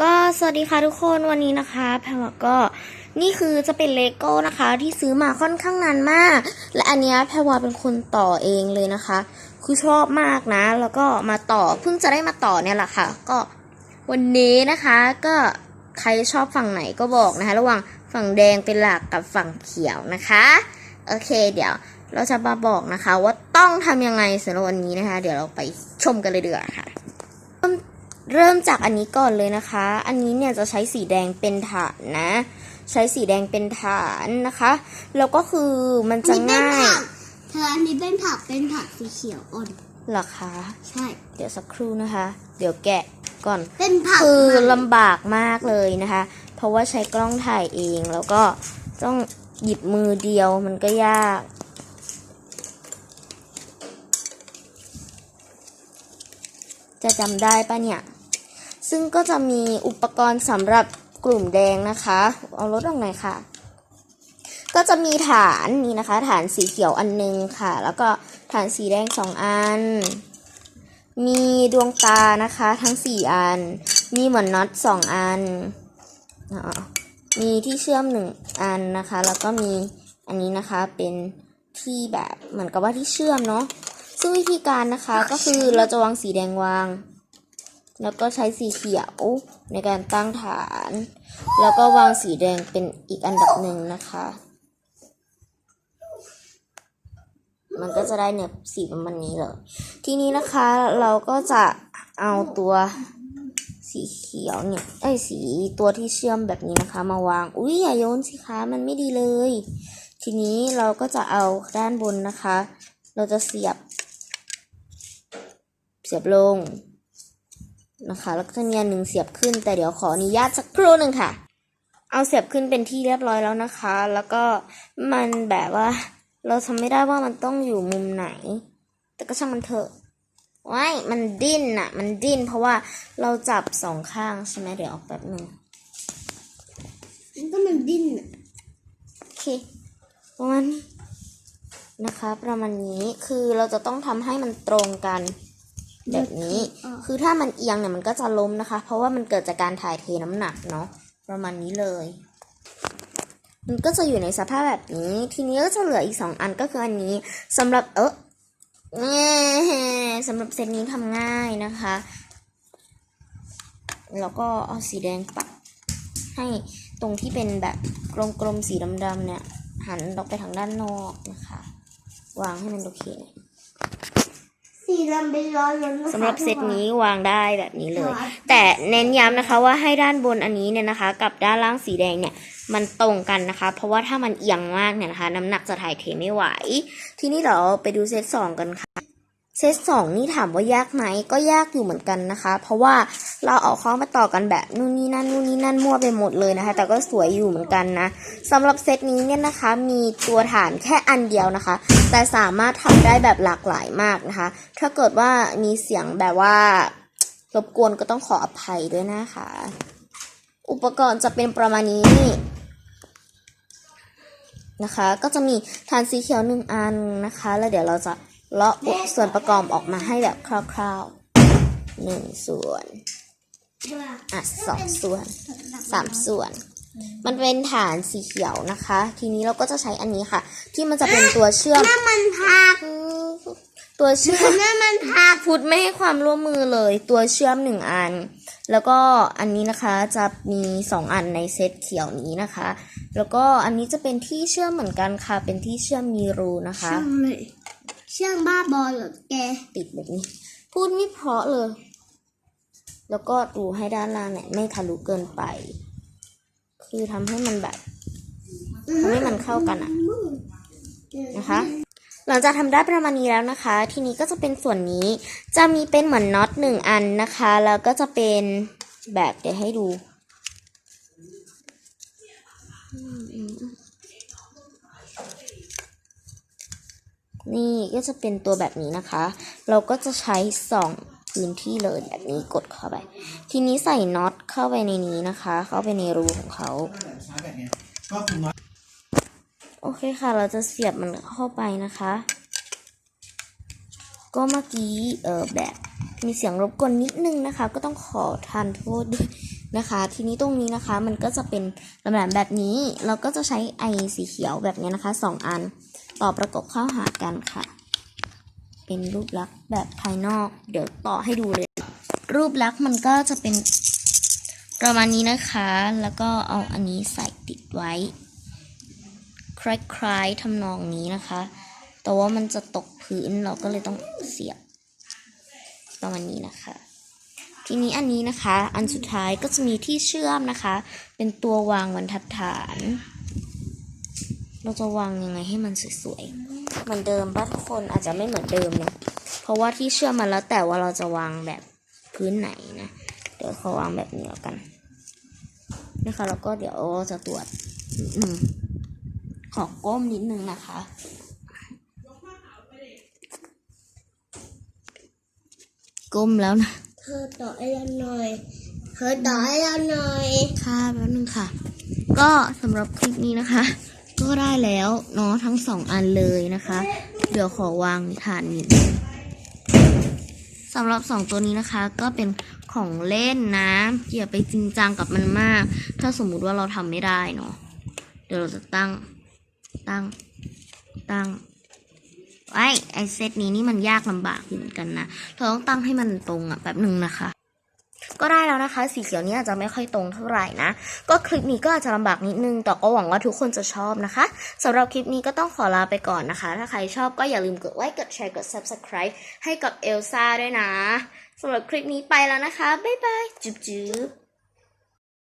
ก็สวัสดีค่ะทุกคนวันนี้นะคะแพรวก็นี่คือจะเป็นเลโก้นะคะ ที่ซื้อมาค่อนข้างนานมาก และอันนี้แพรวเป็นคนต่อเองเลยนะคะ คือชอบมากนะ แล้วก็มาต่อเพิ่งจะได้มาต่อเนี่ยแหละค่ะ ก็วันนี้นะคะก็ใครชอบฝั่งไหนก็บอกนะคะ ระหว่างฝั่งแดงเป็นหลักกับฝั่งเขียวนะคะโอเค เดี๋ยวเราจะมาบอกนะคะ ว่าต้องทำยังไงสำหรับวันนี้นะคะ เดี๋ยวเราไปชมกันเลยดีกว่าค่ะ เริ่มจากอันนี้ก่อนเลยนะคะ อันนี้เนี่ยจะใช้สีแดงเป็นฐานนะ ใช้สีแดงเป็นฐานนะคะ แล้วก็คือมันจะอันนี้เป็นง่ายผักเธออันนี้เป็นผักเป็นผักสีเขียวอ่อนเหรอคะ ใช่ เดี๋ยวสักครู่นะคะ เดี๋ยวแกะก่อน เป็นผักคือมันลำบากมากเลยนะคะ เพราะว่าใช้กล้องถ่ายเองแล้วก็ต้องหยิบมือเดียวมันก็ยากจะจำได้ปะเนี่ย ซึ่งก็จะมีอุปกรณ์สำหรับกลุ่มแดงนะคะ เอารถออกหน่อยค่ะ ก็จะมีฐานนี่นะคะ ฐานสีเขียวอันนึงค่ะ แล้วก็ฐานสีแดงสองอัน มีดวงตานะคะ ทั้งสี่อัน มีเหมือนน็อตสองอันอมีที่เชื่อมหนึ่งอันนะคะ แล้วก็มีอันนี้นะคะเป็นที่แบบเหมือนกับว่าที่เชื่อมเนาะซึ่งวิธีการนะคะก็คือเราจะวางสีแดงวาง แล้วก็ใช้สีเขียวในการตั้งฐาน แล้วก็วางสีแดงเป็นอีกอันดับหนึ่งนะคะ มันก็จะได้เนี่ยสีประมาณนี้เลยทีนี้นะคะเราก็จะเอาตัวสีเขียวเนี่ยไอ้สีตัวที่เชื่อมแบบนี้นะคะ มาวาง อุ้ยอย่าโยนสิคะมันไม่ดีเลย ทีนี้เราก็จะเอาด้านบนนะคะ เราจะเสียบ เสียบลง นะคะ แล้วก็จะมีอันหนึ่งเสียบขึ้น แต่เดี๋ยวขออนุญาตสักครู่หนึ่งค่ะ เอาเสียบขึ้นเป็นที่เรียบร้อยแล้วนะคะ แล้วก็มันแบบว่า เราทำไม่ได้ว่ามันต้องอยู่มุมไหน แต่ก็ช่างมันเถอะว้ายมันดิ้นอะมันดิ้นเพราะว่าเราจับสองข้างใช่ไหมเดี๋ยวออกแบบหนึ่งมันก็มันดิ้นอะโอเคประมาณนี้นะคะ ประมาณนี้คือเราจะต้องทำให้มันตรงกัน แบบนี้ คือถ้ามันเอียงเนี่ยมันก็จะล้มนะคะ เพราะว่ามันเกิดจากการถ่ายเทน้ำหนักเนาะ ประมาณนี้เลย มันก็จะอยู่ในสภาพแบบนี้ ทีนี้ก็จะเหลืออีกสองอันก็คืออันนี้สำหรับเออแง่สำหรับเซตนี้ทำง่ายนะคะ แล้วก็เอาสีแดงปัดให้ตรงที่เป็นแบบกลมๆสีดำๆเนี่ย หันออกไปทางด้านนอกนะคะ วางให้มันโอเคสีดำเป็นร้อยล้นนะคะ สำหรับเซตนี้วางได้แบบนี้เลย แต่เน้นย้ำนะคะว่าให้ด้านบนอันนี้เนี่ยนะคะ กับด้านล่างสีแดงเนี่ยมันตรงกันนะคะ เพราะว่าถ้ามันเอียงมากเนี่ยนะคะ น้ำหนักจะถ่ายเทไม่ไหว ทีนี้เราไปดูเซตสองกันค่ะ เซตสองนี่ถามว่ายากไหมก็ยากอยู่เหมือนกันนะคะ เพราะว่าเราเอาข้อมาต่อกันแบบนู่นนี่นั่นนู่นนี่นั่นมั่วไปหมดเลยนะคะ แต่ก็สวยอยู่เหมือนกันนะสำหรับเซตนี้เนี่ยนะคะ มีตัวฐานแค่อันเดียวนะคะ แต่สามารถทำได้แบบหลากหลายมากนะคะ ถ้าเกิดว่ามีเสียงแบบว่ารบกวนก็ต้องขออภัยด้วยนะคะ อุปกรณ์จะเป็นประมาณนี้นะคะ ก็จะมีฐานสีเขียวหนึ่งอันนะคะ แล้วเดี๋ยวเราจะ เลาะส่วนประกอบออกมาให้แบบคร่าวๆหนึ่งส่วนอะสองส่วนสามส่วน มันเป็นฐานสีเขียวนะคะ ทีนี้เราก็จะใช้อันนี้ค่ะ ที่มันจะเป็นตัวเชื่อมน้ำมันผักอืมตัวเชื่อมน้ำมันผักพุทธไม่ให้ความร่วมมือเลย ตัวเชื่อมหนึ่งอัน แล้วก็อันนี้นะคะจะมีสองอันในเซตเขียวนี้นะคะ แล้วก็อันนี้จะเป็นที่เชื่อมเหมือนกันค่ะ เป็นที่เชื่อมมีรูนะคะ เชื่องบ้าบอเหรอแกติดแบบนี้ พูดไม่เพราะเลย แล้วก็ดูให้ด้านล่างเนี่ยไม่ทะลุเกินไป คือทำให้มันแบบทำให้มันเข้ากันอะนะคะ หลังจากทำได้ประมาณนี้แล้วนะคะ ทีนี้ก็จะเป็นส่วนนี้จะมีเป็นเหมือนน็อตหนึ่งอันนะคะ แล้วก็จะเป็นแบบเดี๋ยวให้ดู นี่ก็จะเป็นตัวแบบนี้นะคะ เราก็จะใช้สองพื้นที่เลยแบบนี้กดเข้าไป ทีนี้ใส่น็อตเข้าไปในนี้นะคะ เข้าไปในรูของเขาโอเคค่ะ เราจะเสียบมันเข้าไปนะคะ ก็เมื่อกี้เออแบบมีเสียงรบกวนนิดนึงนะคะ ก็ต้องขอทานโทษด้วยนะคะ ทีนี้ตรงนี้นะคะมันก็จะเป็นลำดับแบบนี้ เราก็จะใช้ไอสีเขียวแบบนี้นะคะสองอัน ต่อประกบเข้าหากันค่ะ เป็นรูปลักษณ์แบบภายนอก เดี๋ยวต่อให้ดูเลย รูปลักษณ์มันก็จะเป็นประมาณนี้นะคะ แล้วก็เอาอันนี้ใส่ติดไว้ คล้ายๆทำนองนี้นะคะ แต่ว่ามันจะตกพื้นเราก็เลยต้องเสียบ ประมาณนี้นะคะ ทีนี้อันนี้นะคะ อันสุดท้ายก็จะมีที่เชื่อมนะคะ เป็นตัววางบรรทัดฐาน เราจะวางยังไงให้มันสวยๆเหมือนเดิมป่ะทุกคนอาจจะไม่เหมือนเดิมเนาะเพราะว่าที่เชื่อมมาแล้วแต่ว่าเราจะวางแบบพื้นไหนนะเดี๋ยวเขาวางแบบนี้แล้วกันนะคะแล้วก็เดี๋ยวจะตรวจอืมขอก้มนิดนึงนะคะก้มแล้วนะเธอต่อให้เราหน่อยเธอต่อให้เราหน่อยค่ะแป๊บนึงค่ะ ก็สำหรับคลิปนี้นะคะ ก็ได้แล้วเนาะทั้งสองอันเลยนะคะ เดี๋ยวขอวางฐานนิดนึงสำหรับสองตัวนี้นะคะก็เป็นของเล่นนะอย่าไปจริงจังกับมันมาก ถ้าสมมุติว่าเราทำไม่ได้เนาะเดี๋ยวเราจะตั้งตั้งตั้งไอ้ไอเซตนี้นี่มันยากลำบากอยู่เหมือนกันนะเราต้องตั้งให้มันตรงอะแป๊บหนึ่งนะคะ แล้วนะคะ สีเขียวนี้อาจจะไม่ค่อยตรงเท่าไหร่นะ ก็คลิปนี้ก็อาจจะลำบากนิดนึง แต่ก็หวังว่าทุกคนจะชอบนะคะสำหรับคลิปนี้ก็ต้องขอลาไปก่อนนะคะ ถ้าใครชอบก็อย่าลืมกดไลค์ กดแชร์ กด subscribe ให้กับเอลซ่าด้วยนะสำหรับคลิปนี้ไปแล้วนะคะ บ๊ายบาย จุ๊บจุ๊บ